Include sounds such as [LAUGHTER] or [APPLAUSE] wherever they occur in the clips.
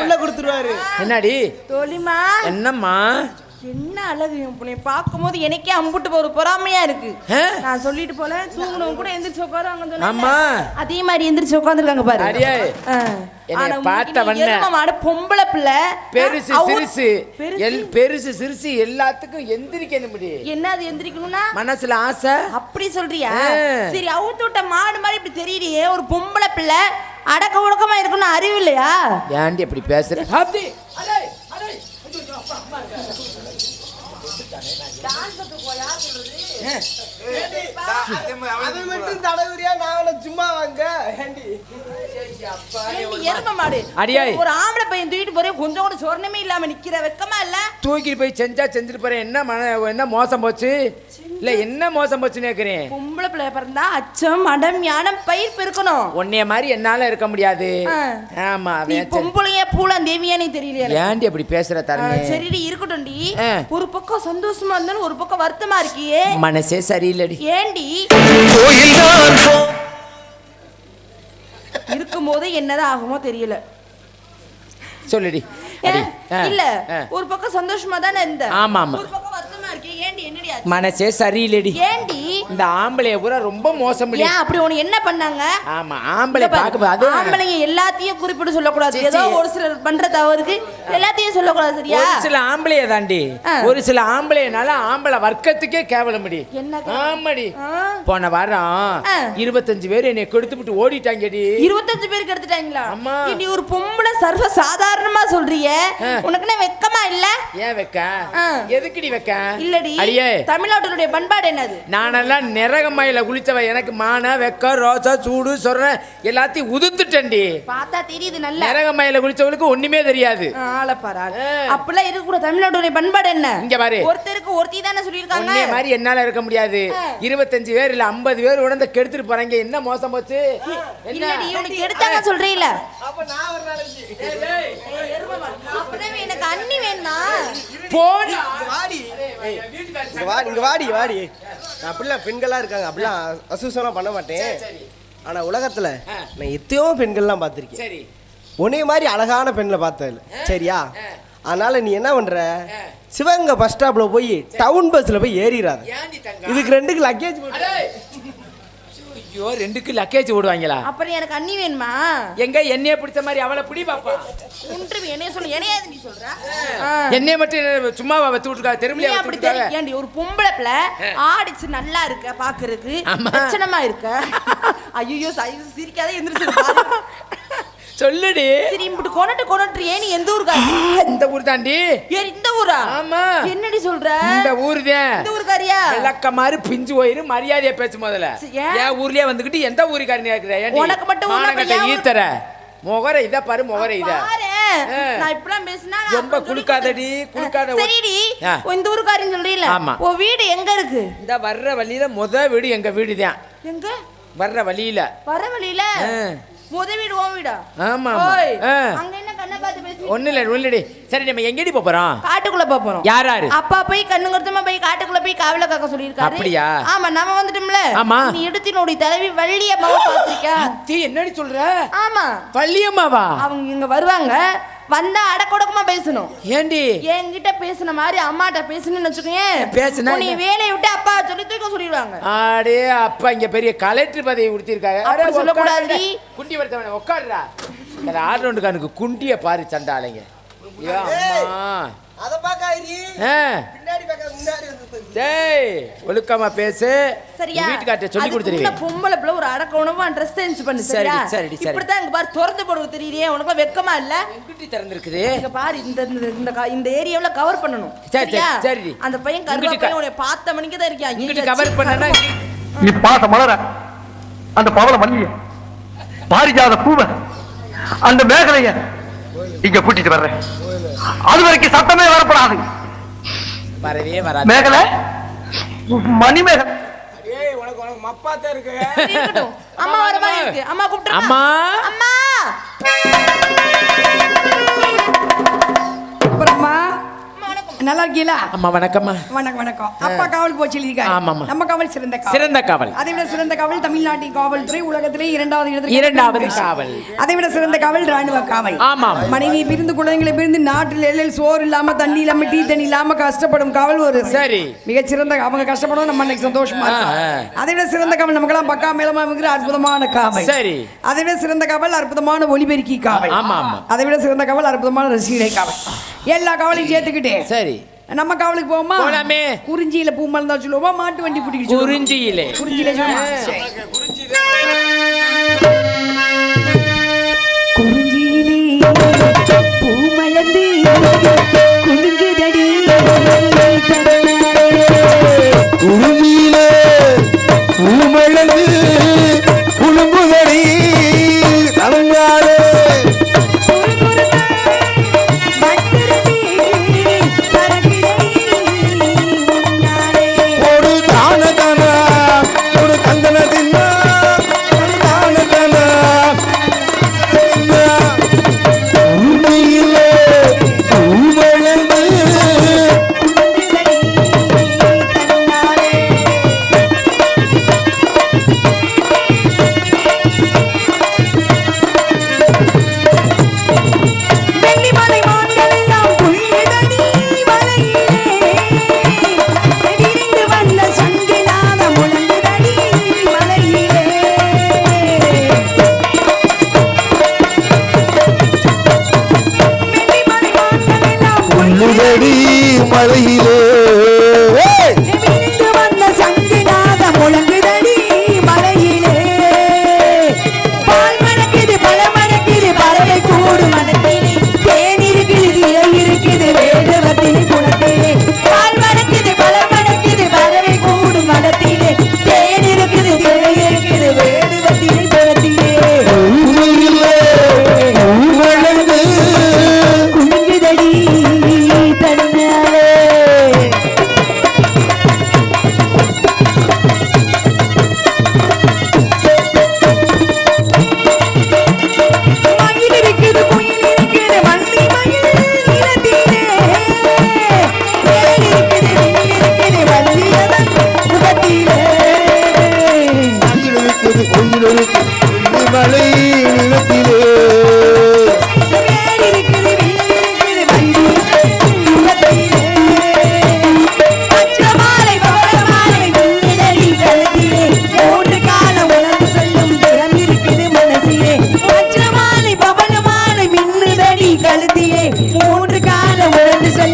உள்ள கொடுத்துருவாரு. என்னடி? தோழிமா என்னம்மா? என்ன அழகு உன்னை பார்க்கும்போது எனக்கே அம்புட்டு ஒரு பொறாமையா இருக்கு? நான் சொல்லிட்டு போல தூங்குனவங்க கூட எந்திரிச்சு உட்காருவாங்க ஆமா. அதே மாதிரி எந்திரிச்சு உட்காந்துருக்காங்க பாரு. அடியே. பொம்பளை பிள்ளை. பெருசு சிறுசு. பெருசு. சிறுசு எல்லாத்துக்கும் எந்திரிக்கணும் என்ன அது எந்திரிக்கணும்னா? மனசுல ஆசை. அப்படி சொல்றியா. சரி அவுத்து விட்ட மாடு மாதிரி இப்படி தெரியலையே ஒரு பொம்பளை பிள்ளை. அடக்க ஒடுக்கமா இருக்கணும் அறிவு இல்லையா ஏன்டி அப்படி பேசுற? அடே. அது மட்டும் தடவுறியா நான் சும்மா வாங்க எருமை மாடு? அடியாய். ஒரு ஆம்பளை பையன் தூக்கிட்டு போறே கொஞ்சம் கூட சொர்ணமே இல்லாம நிக்கிற வெக்கமா இல்ல? தூக்கிட்டு போய் செஞ்சா செஞ்சுட்டு போறேன் என்ன மன என்ன மோசம் போச்சு? இல்ல என்ன மோசம் போச்சுன்னு கேக்குறேன் பொம்பளை பிள்ளை பிறந்தா அச்சம் மடம் ஞானம் பயிர் பெருக்கணும். உன்னைய மாதிரி என்னால இருக்க முடியாது. ஆமா நீ. பொம்பளையா பூலாம் தேவியானே தெரியல. ஏன்டி அப்படி பேசுற ஆ, தருணே? சரிடி இருக்கட்டும்டி. ஒரு பக்கம் சந்தோஷமா இருந்தாலும் ஒரு பக்கம் வருத்தமா இருக்கியே. மனசே சரியில்லடி. ஏண்டி இருக்கும்போது என்னதான் ஆகுமோ தெரியல. சொல்லுடி. இல்ல. ஒரு பக்கம் சந்தோஷமா தானே இருந்த ஆமா, ஆமா. ஒரு பக்கம் வருத்தமா இருக்கே ஏண்டி என்னடி ஆச்சு? மனசே சரியில்லடி ஏண்டி இந்த ஆம்பளைய பூரா ரொம்ப மோசம் ஏன் அப்படி உனக்கு என்ன பண்ணாங்க ஆமா ஆம்பளை பார்க்க அது ஆம்பளைங்க எல்லாத்தையும் குறிப்பிட்டு சொல்லக்கூடாது ஏதோ. ஒரு சிலர் பண்ற தவறுக்கு எல்லாத்தையும் சொல்லக்கூடாது சரியா ஒரு சில ஆம்பளைய தாண்டி. ஒரு சில ஆம்பளையனால ஆம்பளை வர்க்கத்துக்கே கேவலமடி என்ன? ஆமாடி. போன வாரம். இருபத்தஞ்சு பேர் என்னை கொடுத்து விட்டு ஓடிட்டாங்கடி இருபத்தஞ்சு பேருக்கு எடுத்துட்டாங்களா ஆமா. இனி ஒரு பொம்பளை சர்வ சாதாரணமா சொல்றிய ஆ. உனக்கு என்ன வெக்கமா இல்ல ஏன் வைக்க. எதுக்குடி வைக்க இல்லடி அடியே தமிழ்நாட்டினுடைய பண்பாடு என்னது நானெல்லாம் நிறகமாயில குளிச்சவ? எனக்கு மான வெக்க ரோசா சூடு சொல்ற எல்லாத்தையும் உதுத்துட்டேன்டி. பார்த்தா தெரியுது நல்லா. நிறகமாயில குளிச்சவளுக்கு ஒண்ணுமே தெரியாது. அப்படிலாம் இருக்க கூட தமிழ்நாட்டுடைய பண்பாடு என்ன? இங்க பாரு. ஒருத்தருக்கு ஒருத்தி தானே சொல்லியிருக்காங்க. உன்னைய மாதிரி என்னால இருக்க முடியாது. இருபத்தஞ்சு பேர் இல்ல ஐம்பது பேர் உடந்த கெடுத்துட்டு போறாங்க. என்ன மோசம் போச்சு? உனக்கு எடுத்தாங்க சொல்றீல நான் எனக்கு அண்ணி வேணுமா? போடா. வாடி. இங்க வாடி இங்க வாடி வாடி. நான் அப்படிலாம் பெண்களா இருக்காங்க அப்படிலாம் அசூசனம் பண்ண மாட்டேன். ஆனா உலகத்துல. நான் எத்தனையோ பெண்கள்லாம் பார்த்திருக்கேன். சரி. உன்னைய மாதிரி அழகான பெண்களை பார்த்ததில்ல. சரியா? அதனால நீ என்ன பண்ற? சிவகங்கை பஸ் ஸ்டாப்ல போய் டவுன் பஸ்ல போய் ஏறிடாத? இதுக்கு ரெண்டுக்கு லக்கேஜ். ஐயோ ரெண்டுக்கு லக்கேஜ் ஓடுவாங்களா? அப்புறம் எனக்கு அண்ணி வேணுமா? எங்க என்னைய பிடிச்ச மாதிரி அவளை பிடி பாப்பா. ஒன்று என்னைய சொல்லு என்னையாது நீ சொல்ற. என்னைய மட்டும் சும்மாவா வச்சு விட்டுருக்கா தெருமையா அப்படி தெரியும் ஏண்டி ஒரு பொம்பளை பிள்ளை ஆடிச்சு நல்லா இருக்க பாக்குறதுக்கு. லட்சணமா இருக்க. ஐயோ சிரிக்காத எந்திரிச்சு. [LAUGHS] சொல்லுடி. சரி இப்படி கொனட்டு கொனட்டு. ஏன் எந்த ஊருக்கா? ஆ, இந்த ஊர் தாண்டி. இந்த ஊரா? ஆமா. என்னடி சொல்ற? இந்த ஊர் தான். இந்த ஊருக்காரியா? விளக்க மாதிரி பிஞ்சு போயிரு மரியாதையா பேசு முதல்ல. ஏன்? என் ஊர்லயே வந்துகிட்டு எந்த ஊருக்காரன் கேக்குற? உனக்கு மட்டும் ஊர்- ஈத்தர முகர இத பாரு முகர இத. நான் இப்படிலாம் பேசினா ரொம்ப. குலுக்காத ஒரு- சரிடி இந்த ஊருக்காரின்னு சொல்றீல ஆமா. உன் வீடு எங்க இருக்கு? இந்த வர்ற வழியில முத வீடு எங்க வீடு தான். எங்க? வர்ற வழியில. வர வழியில? முத வீடு ஆமா. அங்க என்ன கண்ணை பார்த்து பேசி ஒண்ணு இல்ல ஒண்ணு இல்லடி. சரி நம்ம எங்கடி போறோம்? காட்டுக்குள்ள போறோம். யார் யாரு? அப்பா போய் கண்ணு கருத்தமா போய் காட்டுக்குள்ள போய் காவல காக்க அப்படியா? ஆமா நம்ம வந்துட்டோம்ல. ஆமா. நீ எடுத்தினுடைய தலைவி வள்ளி அம்மாவை அத்தி என்னடி சொல்ற? ஆமா. பள்ளியம்மாவா அவங்க இங்க வருவாங்க. வந்தா அடக்கொடக்கமா பேசணும். ஏண்டி? என்கிட்ட பேசுன மாதிரி அம்மாட்ட பேசணும்னு வச்சுக்கோங்க பேசுனா நீ? வேலையை விட்டு அப்பா சொல்லி தூக்க சொல்லிடுவாங்க ஆடே அப்பா இங்க பெரிய கலெக்டர் பதவி கொடுத்திருக்காங்க அடே, சொல்லக்கூடாதுடி. உட்காருடா. குண்டி வருத்தவன உட்காருடா கணக்கு குண்டிய பாரு சண்டாளைங்க. ஐயோ அம்மா. ஒழுக்கமா பேசு. சரியா? வீட்டுக்கார்ட்ட சொல்லி கொடுத்துருவேன் பொம்பளை பிள்ளை ஒரு அடக்க உணவா ட்ரெஸ் சேஞ்ச் பண்ணு சரிடி, சரி. இப்படித்தான் இங்க பாரு திறந்து போடுவது தெரியலையே உனக்கு வெக்கமா இல்ல? எங்கிட்டி திறந்திருக்குது. இங்க பாரு இந்த இந்த- இந்த க- இந்த ஏரியாவுல கவர் பண்ணணும். சரி, சரிடி. அந்த பையன் கருவா பையன் உன்னை பார்த்த மணிக்கு தான் இருக்கான் இங்கிட்டு கவர் பண்ணனா நீ பாச மலர. அந்த பவள மல்லிய பாரிஜாத பூவ. அந்த மேகலைய இங்க கூட்டிட்டு வர்றேன். அது வரைக்கும் சத்தமே வரப்படாது வரவே வராது. மேகலை? மணிமேகலை. ஏய் உனக்கு உனக்கு மப்பாத்தான் இருக்கு. இருக்கட்டும். அம்மா வர மாதிரி இருக்கு. அம்மா கூப்பிட்டு அம்மா. அம்மா! நல்லா இருக்கீங்களா அம்மா வணக்கம்மா. வணக்கம் வணக்கம். அப்பா காவல் போச்சு ஆமாம்மா. நம்ம காவல் சிறந்த காவல். சிறந்த காவல். அதை விட சிறந்த காவல் தமிழ்நாட்டின் காவல்துறை உலகத்திலே இரண்டாவது இடத்தில் இரண்டாவது காவல். அதை விட சிறந்த காவல் ராணுவ காவல். ஆமாம். மனைவி பிரிந்து குழந்தைகளை பிரிந்து நாட்டில் எல்லையில் சோறு இல்லாம தண்ணி இல்லாம டீ தண்ணி இல்லாம கஷ்டப்படும் காவல் ஒரு சரி. சிறந்த அவங்க கஷ்டப்படும் நம்ம இன்னைக்கு சந்தோஷமா. அதை விட சிறந்த காவல் நமக்கெல்லாம் பக்கா மேலமா இருக்கிற அற்புதமான காவல். சரி. அதை விட சிறந்த காவல் அற்புதமான ஒலிபெருக்கி காவல். ஆமா, ஆமா. அதை விட சிறந்த காவல் அற்புதமான ரசிகை காவல். எல்லா காவலையும் சேர்த்துக்கிட்டே. சரி. நம்ம காவலுக்கு போவோமா? போலாமே. குறிஞ்சியில பூ மலர்ந்தா சொல்லுவோமா மாட்டு வண்டி பிடிக்க? குறிஞ்சியிலே. குறிஞ்சியிலே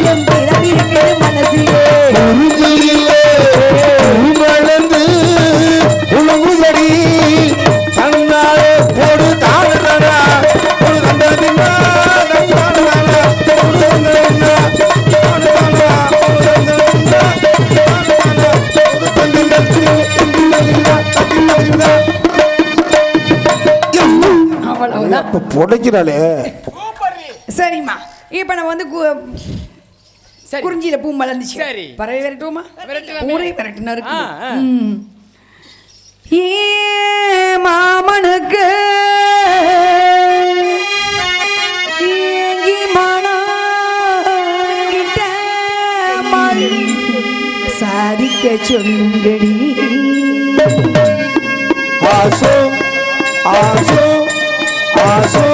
ஆயிரம் தினம் இருக்குது மனசிலே. உறுதியிலே உருமளந்து உழங்குதடி புடைக்கிறாளே. சரிம்மா. இப்போ நம்ம வந்து குறிஞ்சியில பூ மலர்ந்துச்சு சரி. பறவை விரட்டுவோமா. ஊரே விரட்டுனா இருக்கு ஆ, ஆ. ம். ஏ மாமனுக்கு சாதிக்க சொல்லுங்கடி ஆசோ ஆசோ ஆசோ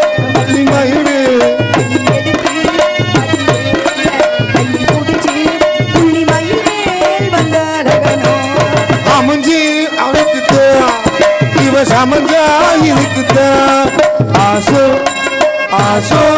சமஞ்சா இருக்குதா? ஆசோ ஆசோ.